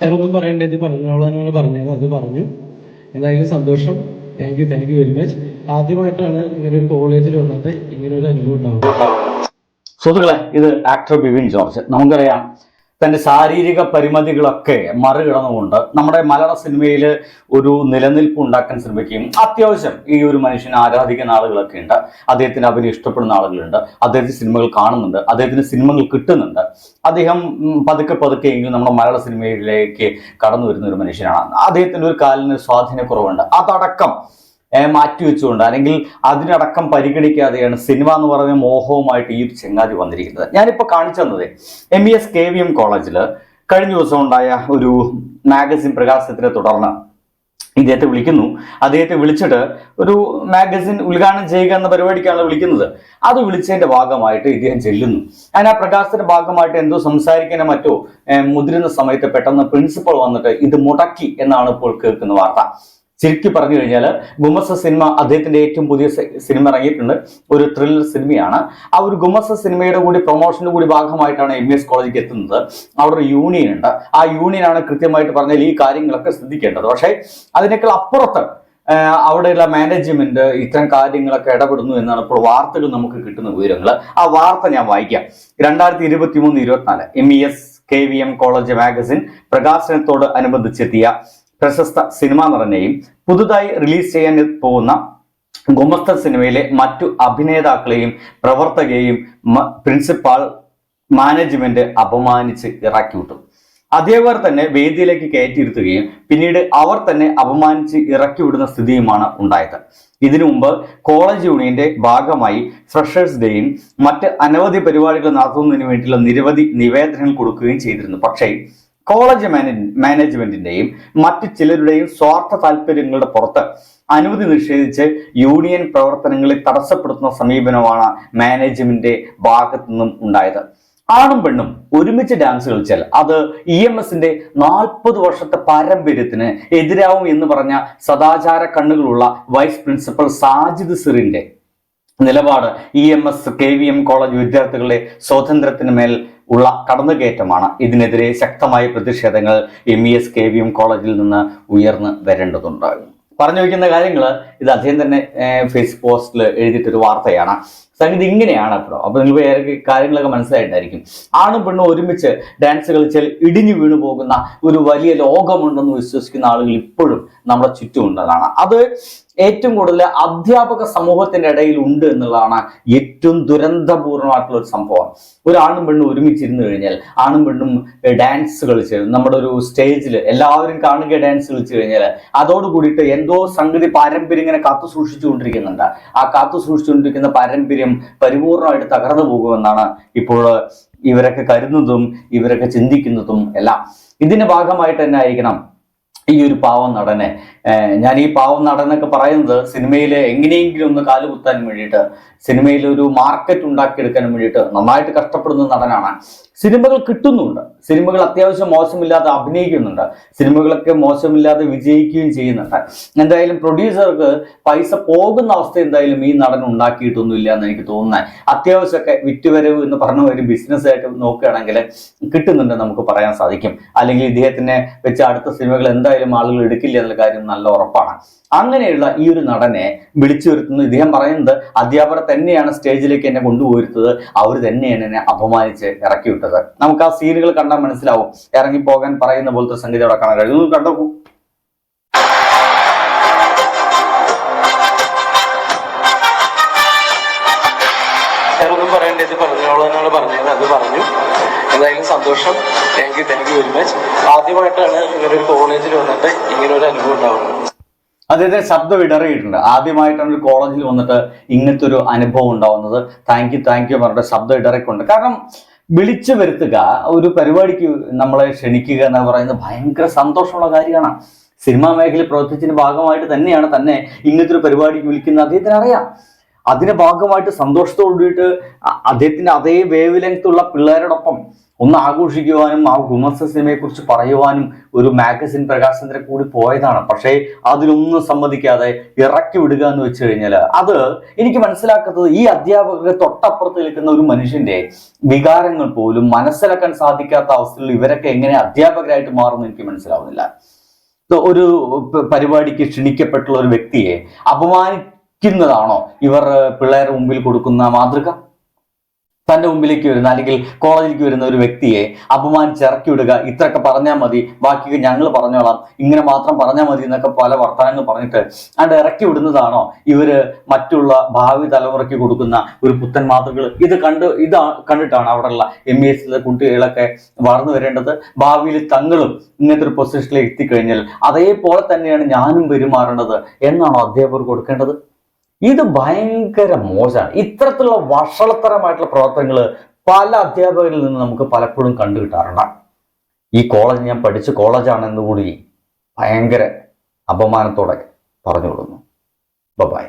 ഞാനൊന്നും പറയേണ്ടത് പറഞ്ഞോളാനാണ് പറഞ്ഞത് അത് പറഞ്ഞു. എന്തായാലും സന്തോഷം. Thank you thank you very much ആദ്യമായിട്ടാണ് ഇങ്ങനെ കോളേജിൽ വന്നിട്ട് ഇങ്ങനെ ഒരു അനുഭവം ഉണ്ടാവുന്നത് സുഹൃത്തുക്കളെ ഇത് ആക്ടർ ബിവിൻ ജോർജ്. നമുക്കറിയാം തന്റെ ശാരീരിക പരിമിതികളൊക്കെ മറികടന്നുകൊണ്ട് നമ്മുടെ മലയാള സിനിമയിൽ ഒരു നിലനിൽപ്പ് ഉണ്ടാക്കാൻ ശ്രമിക്കുകയും അത്യാവശ്യം ഈ ഒരു മനുഷ്യനെ ആരാധിക്കുന്ന ആളുകളൊക്കെ ഉണ്ട്. അദ്ദേഹത്തിന് അഭിനയം ഇഷ്ടപ്പെടുന്ന ആളുകളുണ്ട്. അദ്ദേഹത്തിന് സിനിമകൾ കാണുന്നുണ്ട്. അദ്ദേഹത്തിന് സിനിമകൾ കിട്ടുന്നുണ്ട്. അദ്ദേഹം പതുക്കെ പതുക്കെ എങ്കിലും നമ്മുടെ മലയാള സിനിമയിലേക്ക് കടന്നു വരുന്ന ഒരു മനുഷ്യനാണ്. അദ്ദേഹത്തിന്റെ ഒരു കാലിന് സ്വാധീനക്കുറവുണ്ട്. അതടക്കം മാറ്റിവെച്ചുകൊണ്ട് അല്ലെങ്കിൽ അതിനടക്കം പരിഗണിക്കാതെയാണ് സിനിമ എന്ന് പറയുന്ന മോഹവുമായിട്ട് ഈ ചെങ്ങാതി വന്നിരിക്കുന്നത്. ഞാനിപ്പോൾ കാണിച്ചു തന്നത് M E S K V M കോളേജിൽ കഴിഞ്ഞ ദിവസം ഉണ്ടായ ഒരു മാഗസിൻ പ്രകാശനത്തിനെ തുടർന്ന് ഇദ്ദേഹത്തെ വിളിക്കുന്നു. അദ്ദേഹത്തെ വിളിച്ചിട്ട് ഒരു മാഗസിൻ ഉദ്ഘാടനം ചെയ്യുക എന്ന പരിപാടിക്കാണ് വിളിക്കുന്നത്. അത് വിളിച്ചതിന്റെ ഭാഗമായിട്ട് ഇദ്ദേഹം ചെല്ലുന്നു. ഞാൻ ആ പ്രകാശത്തിന്റെ ഭാഗമായിട്ട് എന്തോ സംസാരിക്കാനോ മറ്റോ മുതിരുന്ന സമയത്ത് പെട്ടെന്ന് പ്രിൻസിപ്പൾ വന്നിട്ട് ഇത് മുടക്കി എന്നാണ് ഇപ്പോൾ കേൾക്കുന്ന വാർത്ത. ചുരുക്കി പറഞ്ഞു കഴിഞ്ഞാൽ ഗുമസ സിനിമ അദ്ദേഹത്തിന്റെ ഏറ്റവും പുതിയ സിനിമ ഇറങ്ങിയിട്ടുണ്ട്. ഒരു ത്രില്ലർ സിനിമയാണ്. ആ ഒരു ഗുമസ സിനിമയുടെ കൂടി പ്രൊമോഷന്റെ കൂടി ഭാഗമായിട്ടാണ് എം എസ് കോളേജിലേക്ക് എത്തുന്നത്. അവിടെ ഒരു യൂണിയൻ ഉണ്ട് ആ യൂണിയനാണ് കൃത്യമായിട്ട് പറഞ്ഞാൽ ഈ കാര്യങ്ങളൊക്കെ ശ്രദ്ധിക്കേണ്ടത്. പക്ഷേ അതിനേക്കാൾ അപ്പുറത്ത് അവിടെയുള്ള മാനേജ്മെന്റ് ഇത്തരം കാര്യങ്ങളൊക്കെ ഇടപെടുന്നു എന്നാണ് ഇപ്പോൾ വാർത്തകൾ നമുക്ക് കിട്ടുന്ന വിവരങ്ങൾ. ആ വാർത്ത ഞാൻ വായിക്കാം. രണ്ടായിരത്തി ഇരുപത്തി മൂന്ന് ഇരുപത്തിനാല് M E S K V M college magazine പ്രകാശനത്തോട് അനുബന്ധിച്ചെത്തിയ പ്രശസ്ത സിനിമാ നടനെയും പുതുതായി റിലീസ് ചെയ്യാൻ പോകുന്ന ഗുമസ്ത സിനിമയിലെ മറ്റു അഭിനേതാക്കളെയും പ്രവർത്തകയെയും പ്രിൻസിപ്പാൾ മാനേജ്മെന്റ് അപമാനിച്ച് ഇറക്കി വിട്ടു. അതേവർ തന്നെ വേദിയിലേക്ക് കയറ്റിയിരുത്തുകയും പിന്നീട് അവർ തന്നെ അപമാനിച്ച് ഇറക്കി വിടുന്ന സ്ഥിതിയുമാണ് ഉണ്ടായത്. ഇതിനു മുമ്പ് കോളേജ് യൂണിയന്റെ ഭാഗമായി ഫ്രഷേഴ്സ് ഡേയും മറ്റ് അനവധി പരിപാടികൾ നടത്തുന്നതിന് വേണ്ടിയുള്ള നിരവധി നിവേദനങ്ങൾ കൊടുക്കുകയും ചെയ്തിരുന്നു. പക്ഷേ കോളേജ് മാനേ- മാനേജ്മെന്റിന്റെയും മറ്റു ചിലരുടെയും സ്വാർത്ഥ താല്പര്യങ്ങളുടെ പുറത്ത് അനുമതി നിഷേധിച്ച് യൂണിയൻ പ്രവർത്തനങ്ങളെ തടസ്സപ്പെടുത്തുന്ന സമീപനമാണ് മാനേജ്മെന്റിന്റെ ഭാഗത്തു നിന്നും ഉണ്ടായത്. ആണും പെണ്ണും ഒരുമിച്ച് ഡാൻസ് കളിച്ചാൽ അത് ഇ എം എസിന്റെ നാൽപ്പത് വർഷത്തെ പാരമ്പര്യത്തിന് എതിരാവും എന്ന് പറഞ്ഞ സദാചാര കണ്ണുകളുള്ള വൈസ് പ്രിൻസിപ്പൽ സാജിദ് സിറിന്റെ നിലപാട് E M S K V M college വിദ്യാർത്ഥികളുടെ സ്വാതന്ത്ര്യത്തിന് മേൽ ഉള്ള കടന്നുകയറ്റമാണ്. ഇതിനെതിരെ ശക്തമായ പ്രതിഷേധങ്ങൾ M E S K V M കോളേജിൽ നിന്ന് ഉയർന്നു വരേണ്ടതുണ്ട്. പറഞ്ഞു വയ്ക്കുന്ന കാര്യങ്ങൾ ഇത് അദ്ദേഹം തന്നെ ഫേസ് പോസ്റ്റിൽ എഴുതിയിട്ടൊരു വാർത്തയാണ്. സംഗതി ഇങ്ങനെയാണ് അപ്പോൾ അപ്പൊ നിങ്ങൾ വേറെ കാര്യങ്ങളൊക്കെ മനസ്സിലായിട്ടായിരിക്കും ആണും പെണ്ണും ഒരുമിച്ച് ഡാൻസ് കളിച്ചാൽ ഇടിഞ്ഞു വീണു പോകുന്ന ഒരു വലിയ ലോകമുണ്ടെന്ന് വിശ്വസിക്കുന്ന ആളുകൾ ഇപ്പോഴും നമ്മുടെ ചുറ്റുമുണ്ടെന്നാണ് അത് ഏറ്റവും കൂടുതൽ അധ്യാപക സമൂഹത്തിന്റെ ഇടയിൽ ഉണ്ട് എന്നുള്ളതാണ് ഏറ്റവും ദുരന്തപൂർണമായിട്ടുള്ള ഒരു സംഭവം. ഒരു ആണും പെണ്ണും ഒരുമിച്ചിരുന്നു കഴിഞ്ഞാൽ ആണും പെണ്ണും ഡാൻസ് കളിച്ച് നമ്മുടെ ഒരു സ്റ്റേജിൽ എല്ലാവരും കാണുക ഡാൻസ് കളിച്ചു കഴിഞ്ഞാൽ അതോട് കൂടിയിട്ട് എന്തോ സംഗതി പാരമ്പര്യം ഇങ്ങനെ കാത്തു സൂക്ഷിച്ചുകൊണ്ടിരിക്കുന്നുണ്ട് ആ കാത്തു സൂക്ഷിച്ചുകൊണ്ടിരിക്കുന്ന പാരമ്പര്യം പരിപൂർണമായിട്ട് തകർന്നു പോകുമെന്നാണ് ഇപ്പോൾ ഇവരൊക്കെ കരുതുന്നതും ഇവരൊക്കെ ചിന്തിക്കുന്നതും എല്ലാം. ഇതിന്റെ ഭാഗമായിട്ട് തന്നെ ആയിരിക്കണം ഈ ഒരു പാവം നടനെ. ഞാൻ ഈ പാവം നടനൊക്കെ പറയുന്നത് സിനിമയിൽ എങ്ങനെയെങ്കിലും ഒന്ന് കാലുകുത്താൻ വേണ്ടിയിട്ട് സിനിമയിൽ ഒരു മാർക്കറ്റ് ഉണ്ടാക്കിയെടുക്കാൻ വേണ്ടിയിട്ട് നന്നായിട്ട് കഷ്ടപ്പെടുന്ന നടനാണ്. സിനിമകൾ കിട്ടുന്നുണ്ട്. സിനിമകൾ അത്യാവശ്യം മോശമില്ലാതെ അഭിനയിക്കുന്നുണ്ട്. സിനിമകളൊക്കെ മോശമില്ലാതെ വിജയിക്കുകയും ചെയ്യുന്നുണ്ട്. എന്തായാലും പ്രൊഡ്യൂസർക്ക് പൈസ പോകുന്ന അവസ്ഥ എന്തായാലും ഈ നടൻ ഉണ്ടാക്കിയിട്ടൊന്നുമില്ല എന്ന് എനിക്ക് തോന്നുന്നത്. അത്യാവശ്യമൊക്കെ വിറ്റുവരവ് എന്ന് പറഞ്ഞ ഒരു ബിസിനസ് ആയിട്ട് നോക്കുകയാണെങ്കിൽ കിട്ടുന്നുണ്ട് നമുക്ക് പറയാൻ സാധിക്കും. അല്ലെങ്കിൽ ഇദ്ദേഹത്തിനെ വെച്ച് അടുത്ത സിനിമകൾ എന്തായാലും ആളുകൾ എടുക്കില്ല എന്നുള്ള കാര്യം നല്ല ഉറപ്പാണ്. അങ്ങനെയുള്ള ഈ ഒരു നടനെ വിളിച്ചു വരുത്തുന്നത് ഇദ്ദേഹം പറയുന്നത് അധ്യാപകർ തന്നെയാണ് സ്റ്റേജിലേക്ക് എന്നെ കൊണ്ടുപോയിരുത്തത്. അവർ തന്നെയാണ് എന്നെ അപമാനിച്ച് ഇറക്കി വിട്ടത് നമുക്ക് ആ സീനുകൾ കണ്ടാൽ മനസ്സിലാവും. ഇറങ്ങിപ്പോകാൻ പറയുന്ന പോലത്തെ സംഗീതം അവിടെ കാണാൻ കഴിയും. കണ്ടോ ഞാനൊന്നും പറയേണ്ടത് പറഞ്ഞോളാനാണ് പറഞ്ഞത്. അത് പറഞ്ഞു. എന്തായാലും സന്തോഷം. Thank you thank you very much ആദ്യമായിട്ടാണ് ഇങ്ങനെ ഒരു കോളേജിൽ വന്നിട്ട് ഇങ്ങനെ ഒരു അനുഭവം ഉണ്ടാവുന്നത്. അദ്ദേഹത്തിന് ശബ്ദം ഇടറിയിട്ടുണ്ട്. ആദ്യമായിട്ടാണ് ഒരു കോളേജിൽ വന്നിട്ട് ഇങ്ങനത്തെ ഒരു അനുഭവം ഉണ്ടാവുന്നത്. താങ്ക് യു താങ്ക് യു പറഞ്ഞിട്ട് ശബ്ദം ഇടറിക്കൊണ്ട്. കാരണം വിളിച്ചു വരുത്തുക ഒരു പരിപാടിക്ക് നമ്മളെ ക്ഷണിക്കുക എന്ന് പറയുന്നത് ഭയങ്കര സന്തോഷമുള്ള കാര്യമാണ്. സിനിമാ മേഖലയിൽ പ്രവർത്തിച്ചതിന്റെ ഭാഗമായിട്ട് തന്നെയാണ് തന്നെ ഇങ്ങനത്തെ ഒരു പരിപാടിക്ക് വിളിക്കുന്നത്. അദ്ദേഹത്തിന് അറിയാം. അതിന്റെ ഭാഗമായിട്ട് സന്തോഷത്തോടു കൂടിയിട്ട് അ- അദ്ദേഹത്തിന്റെ അതേ വേവ് ലെങ്ത് ഉള്ള പിള്ളേരോടൊപ്പം ഒന്ന് ആഘോഷിക്കുവാനും ആ വിമർശന സിനിമയെ കുറിച്ച് പറയുവാനും ഒരു മാഗസിൻ പ്രകാശനത്തിന് കൂടി പോയതാണ്. പക്ഷേ അതിലൊന്നും സമ്മതിക്കാതെ ഇറക്കി വിടുക എന്ന് വെച്ച് കഴിഞ്ഞാൽ അത് എനിക്ക് മനസ്സിലാക്കുന്നത് ഈ അധ്യാപകർക്ക് തൊട്ടപ്പുറത്ത് നിൽക്കുന്ന ഒരു മനുഷ്യന്റെ വികാരങ്ങൾ പോലും മനസ്സിലാക്കാൻ സാധിക്കാത്ത അവസ്ഥയിൽ ഇവരൊക്കെ എങ്ങനെ അധ്യാപകരായിട്ട് മാറുമെന്ന് എനിക്ക് മനസ്സിലാവുന്നില്ല. ഒരു പരിപാടിക്ക് ക്ഷണിക്കപ്പെട്ടുള്ള ഒരു വ്യക്തിയെ അപമാനിക്കുന്നതാണോ ഇവർ പിള്ളേരുടെ മുമ്പിൽ കൊടുക്കുന്ന മാതൃക? തന്റെ മുമ്പിലേക്ക് വരുന്ന അല്ലെങ്കിൽ കോളേജിലേക്ക് വരുന്ന ഒരു വ്യക്തിയെ അപമാനിച്ച് ഇറക്കി വിടുക ഇത്രയൊക്കെ പറഞ്ഞാൽ മതി. ബാക്കി ഞങ്ങൾ പറഞ്ഞോളാം. ഇങ്ങനെ മാത്രം പറഞ്ഞാൽ മതി എന്നൊക്കെ പല വർത്തമാനങ്ങൾ പറഞ്ഞിട്ട് അണ്ട് ഇറക്കി വിടുന്നതാണോ? ഇവർ മറ്റുള്ള ഭാവി തലമുറയ്ക്ക് കൊടുക്കുന്ന ഒരു പുത്തൻ മാതൃകൾ ഇത് കണ്ട് ഇത് കണ്ടിട്ടാണ് അവിടെയുള്ള എം ബി എസിലെ കുട്ടികളൊക്കെ വളർന്നു വരേണ്ടത്. ഭാവിയിൽ തങ്ങളും ഇങ്ങനത്തെ ഒരു പൊസിഷനിലേക്ക് എത്തിക്കഴിഞ്ഞാൽ അതേപോലെ തന്നെയാണ് ഞാനും പെരുമാറേണ്ടത് എന്നാണോ അധ്യാപകർ കൊടുക്കേണ്ടത്? ഇത് ഭയങ്കര മോശമാണ്. ഇത്തരത്തിലുള്ള വഷളത്തരമായിട്ടുള്ള പ്രവർത്തനങ്ങൾ പല അധ്യാപകരിൽ നിന്ന് നമുക്ക് പലപ്പോഴും കണ്ടു കിട്ടാറുണ്ട്. ഈ കോളേജ് ഞാൻ പഠിച്ച കോളേജാണെന്ന് കൂടി ഭയങ്കര അപമാനത്തോടെ പറഞ്ഞു കൊടുക്കുന്നു ബൈ